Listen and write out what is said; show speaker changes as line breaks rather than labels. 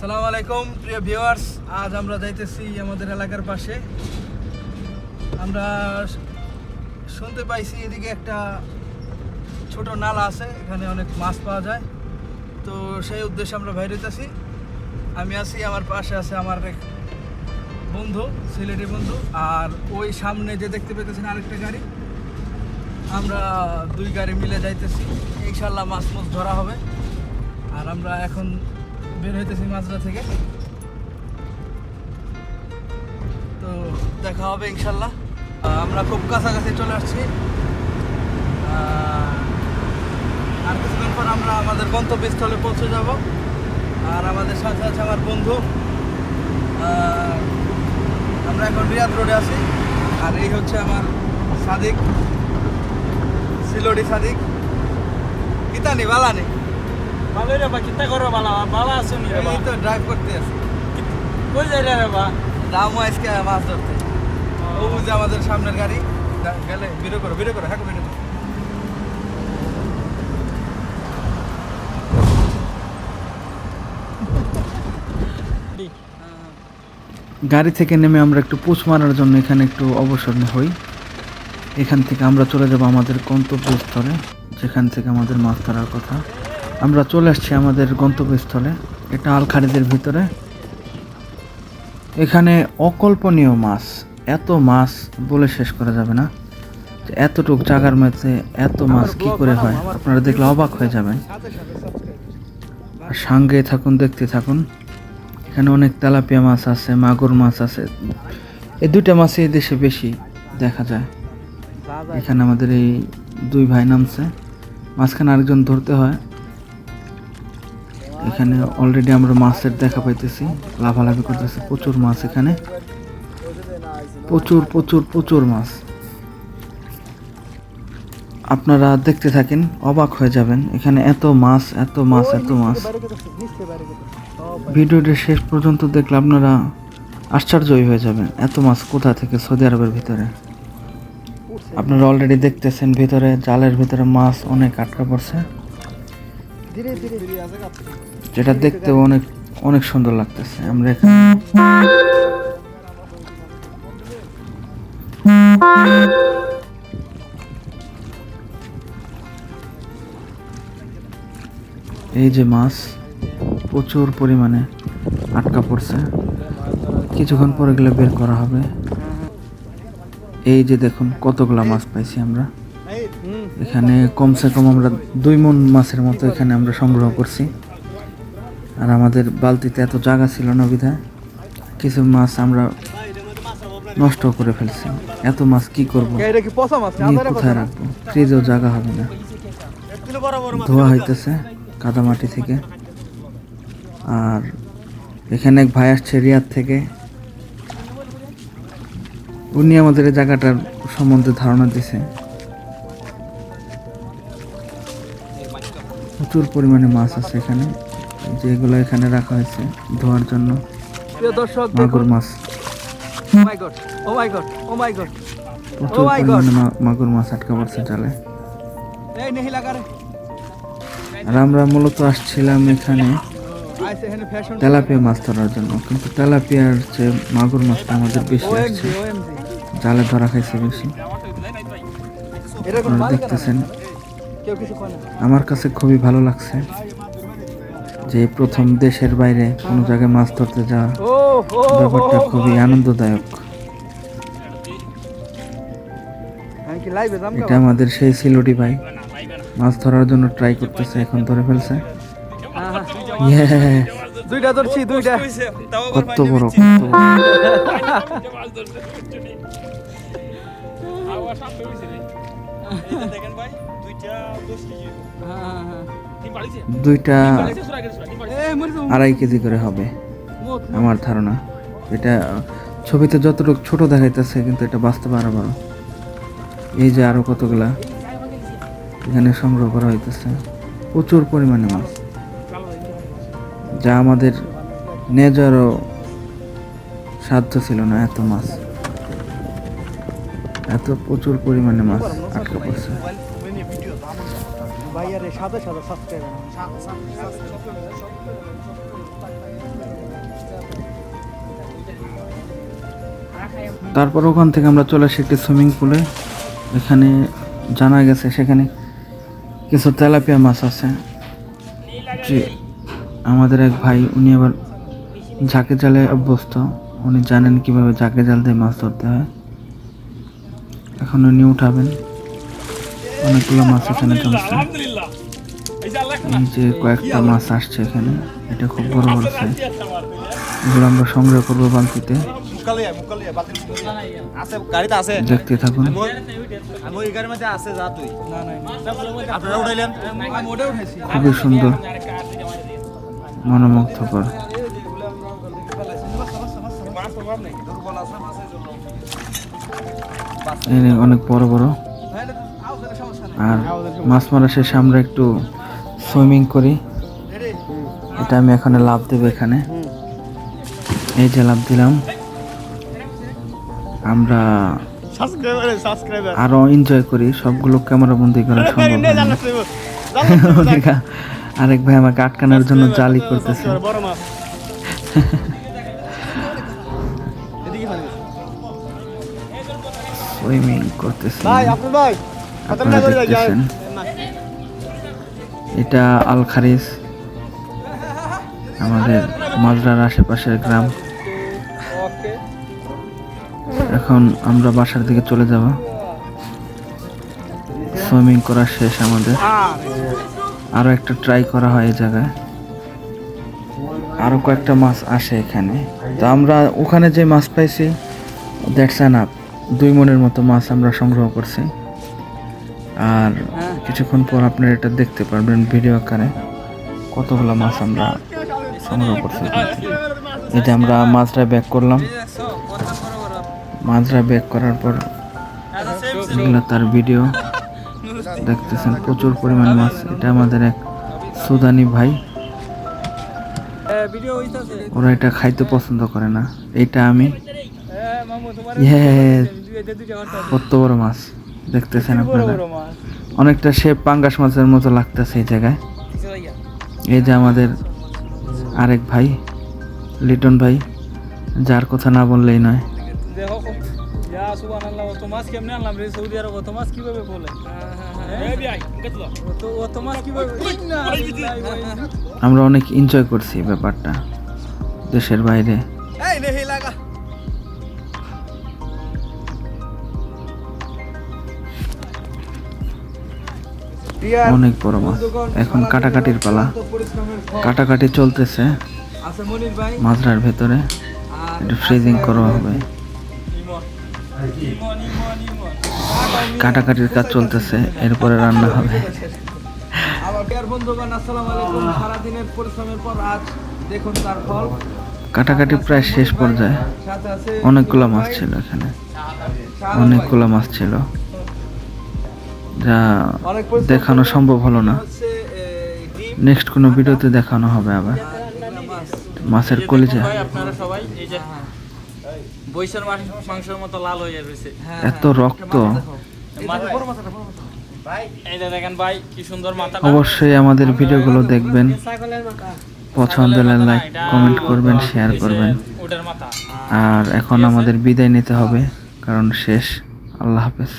সালাম আলাইকুম, প্রিয় ভিউয়ার্স। আজ আমরা যাইতেছি আমাদের এলাকার পাশে। আমরা শুনতে পাইছি এদিকে একটা ছোট নালা আছে, এখানে অনেক মাছ পাওয়া যায়। তো সেই উদ্দেশ্যে আমরা বাইরে হইতেছি। আমি আছি, আমার পাশে আছে আমার এক বন্ধু সিলেটি বন্ধু, আর ওই সামনে যে দেখতে পেতেছেন আরেকটা গাড়ি। আমরা দুই গাড়ি মিলে যাইতেছি। ইনশাল্লাহ মাছ মাছ ধরা হবে। আর আমরা এখন বের হইতেছি মাছরা থেকে। তো দেখা হবে ইনশাল্লাহ। আমরা খুব কাছাকাছি চলে আসছি। আর কিছুক্ষণ পর আমরা আমাদের গন্তব্যস্থলে পৌঁছে যাব। আর আমাদের সাথে আছে আমার বন্ধু। আমরা এখন রিয়াদ রোডে আছি। আর এই হচ্ছে আমার সাদিক সিলোডি সাদিক। কিতানি বালানি।
ভালো রে বা কিতা করো বালা বালা আছো নি রে বা
এই তো ড্রাইভ করতে আছি।
কই যাই রে বা
রামু আজকে মাছ ধরতে। ও। যে আমাদের সামনের গাড়ি গেলে বেরো করো বেরো করো হ্যাঁ বেরো করো। গাড়ি থেকে নেমে আমরা একটু পুষ মারার জন্য এখানে একটু অবসর হই। এখান থেকে আমরা চলে যাব আমাদের গন্তব্যস্থলে যেখান থেকে আমাদের মাছ ধরার কথা। আমরা চলে আসছি আমাদের গন্তব্যস্থলে এটা আলখারিদের ভিতরে। এখানে অকল্পনীয় মাছ এত মাছ বলে শেষ করা যাবে না। এতটুক জাগার মধ্যে এত মাছ কি করে হয় আপনারা দেখলে অবাক হয়ে যাবেন। আর সঙ্গে থাকুন দেখতে থাকুন। এখানে অনেক তেলাপিয়া মাছ আছে মাগুর মাছ আছে। এই দুইটা মাছই এই দেশে বেশি দেখা যায়। এখানে আমাদের এই দুই ভাই নামছে। মাঝখানে আরেকজন ধরতে হয়। এখানে অলরেডি আমরা মাছের দেখা পাইতেছি লাভালাভি করতেছি, প্রচুর মাছ এখানে। প্রচুর প্রচুর প্রচুর মাছ। আপনারা দেখতে থাকেন, অবাক হয়ে যাবেন, এখানে এত মাছ এত মাছ এত মাছ। ভিডিওটা শেষ পর্যন্ত দেখলে আপনারা আশ্চর্যই হয়ে যাবেন, এত মাছ কোথা থেকে সৌদি আরবের ভিতরে? আপনারা অলরেডি দেখতেছেন, ভিতরে জালের ভিতরে মাছ অনেক আটকা পড়ছে। যেটা দেখতে অনেক অনেক সুন্দর লাগতেছে। আমরা এই যে মাছ প্রচুর পরিমাণে আটকা পড়ছে। কিছুক্ষণ পরে গেলে বের করা হবে। এই যে দেখুন কতগুলা মাছ পাইছি আমরা। এখানে কমসে কম আমরা দুই মন মাছের মতো এখানে আমরা সংগ্রহ করছি। আর আমাদের বালতিতে এত জায়গা ছিল না বিধায় কিছু মাছ আমরা নষ্ট করে ফেলছি। এত মাছ কি করব? কোথায় রাখব? ফ্রিজেও জায়গা হবে না। ধোয়া হইতেছে কাদামাটি থেকে। আর এখানে এক ভাই আসছে রিয়াদ থেকে। উনি আমাদের এই জায়গাটার সম্বন্ধে ধারণা দিছে। প্রচুর পরিমাণে মাছ আছে এখানে যেগুলো এখানে রাখা হয়েছে ধোয়ার জন্য। মাগুর মাছ।
ও মাই গড
প্রচুর পরিমাণে মাগুর মাছ আটকা পড়ছে জালে। আর আমরা মূলত আসছিলাম এখানে তেলাপিয়া মাছ ধরার জন্য কিন্তু তেলাপিয়ার যে মাগুর মাছটা আমাদের বেশি আসছে। জালে ধরা খাইছে বেশি। দেখতেছেন। আমার কাছে খুবই ভালো লাগছে যে প্রথম দেশের বাইরে কোনো জায়গায় মাছ ধরতে যাওয়া ব্যাপারটা খুবই আনন্দদায়ক। এটা আমাদের সেই সিলোটি ভাই। মাছ ধরার জন্য ট্রাই করতেছে এখন ধরে ফেলছে।
দুইটা ধরছি দুইটা।
কত বড় কত বড়।
হ্যাঁ, হ্যাঁ।
দুইটা
এই মরে যাব।
আড়াই কেজি করে হবে। আমার ধারণা। এটা ছবিতে যতটুকু ছোট দেখাইতেছে কিন্তু এটা বাস্তবে আরও বড়। এই যে আরও কতগুলা? এখানে সংগ্রহ করা হইতেছে। প্রচুর পরিমাণে মাছ। যা আমাদের নেজারও সাধ্য ছিল না এত মাছ। এত প্রচুর পরিমাণে মাছ আটকা পড়ছে।
ভাইয়ারে সাথে হাজার সাবস্ক্রাইবার
তারপর ওখান থেকে আমরা চলে আসি একটি সুইমিং পুলে এখানে জানা গেছে সেখানে কিছু তেলাপিয়া মাছ আছে। যে আমাদের এক ভাই উনি আবার ঝাঁকে জালে অভ্যস্ত। উনি জানেন কীভাবে ঝাঁকে জাল দিয়ে মাছ ধরতে হয়। এখন উনি উঠাবেন। অনেকগুলো মাছ এখানে চলছে
এই যে আল্লাহ
এই যে কয়েকটা মাছ আসছে এখানে এটা খুব বড় বড় সাইজ এগুলো আমরা সংগ্রহ করব বালতিতে। দেখতে থাকুন। খুবই সুন্দর। মনোমুগ্ধকর। অনেক বড় বড়। আর মাছ মারা শেষে আমরা একটু সুইমিং করি। এটা আমি এখানে লাভ দেবো এখানে। এই যে লাভ দিলাম। আমরা আরও এনজয় করি। সবগুলো ক্যামেরা বন্দি করা সম্ভব আরেক ভাই আমাকে আটকানোর জন্য জালি করতেছে। সুইমিং করতেছে।
ভাই আপনি ভাই।
আপনারা দেখতেছেন এটা আল খারিজ আমাদের মাজরার আশেপাশের গ্রাম। এখন আমরা বাসার দিকে চলে যাব। সুইমিং করা শেষ আমাদের। আরও একটা ট্রাই করা হয় এই জায়গায়। আরও কয়েকটা মাছ আসে এখানে। তো আমরা ওখানে যে মাছ পাইছি দ্যাটস অ্যান আপ দুই মনের মতো মাছ আমরা সংগ্রহ করছি। আর কিছুক্ষণ পর আপনারা এটা দেখতে পারবেন ভিডিও আকারে কতগুলো মাছ আমরা সংগ্রহ করছি। যে আমরা মাছটা ব্যাক করলাম। মাছটা ব্যাক করার পর এগুলো তার ভিডিও দেখতেছেন, প্রচুর পরিমাণ মাছ। এটা আমাদের এক সুদানি ভাই। ওরা এটা খাইতে পছন্দ করে না। এটা আমি।
হ্যাঁ
কত বড় মাছ। দেখতেছেন আপনারা অনেকটা সে পাঙ্গাস মাছের মতো লাগতেছে এই জায়গায় এই যে আমাদের আরেক ভাই লিটন ভাই যার কথা না বললেই নয়
দেখো ইয়া সুবহানাল্লাহ অত মাছ কেমনে আনলাম রে সৌদি আরব অত মাছ কীভাবে বলে এই ভাই অত অত মাছ কীভাবে না
আমরা অনেক এনজয় করছি ব্যাপারটা দেশের বাইরে অনেক বড় মাছ। এখন কাটাকাটির পালা। কাটাকাটি চলতেছে। মাছরার ভেতরে। ফ্রিজিং করা হবে। কাটাকাটির কাজ চলতেছে। এরপরে রান্না হবে। কাটাকাটি প্রায় শেষ পর্যায়ে। অনেকগুলো মাছ ছিল এখানে। অনেকগুলো মাছ ছিল। যা দেখানো সম্ভব হলো না। নেক্সট কোনো ভিডিওতে দেখানো হবে আবার। মাছের কলিজা।
আপনারা সবাই বৈশার মাংসের মতো লাল হয়ে রয়েছে
এত রক্ত।
এই যে দেখেন ভাই কি সুন্দর মাথা
অবশ্যই আমাদের ভিডিওগুলো দেখবেন। পছন্দ হলে লাইক কমেন্ট করবেন শেয়ার করবেন। আর এখন আমাদের বিদায় নিতে হবে কারণ শেষ। আল্লাহ হাফেজ।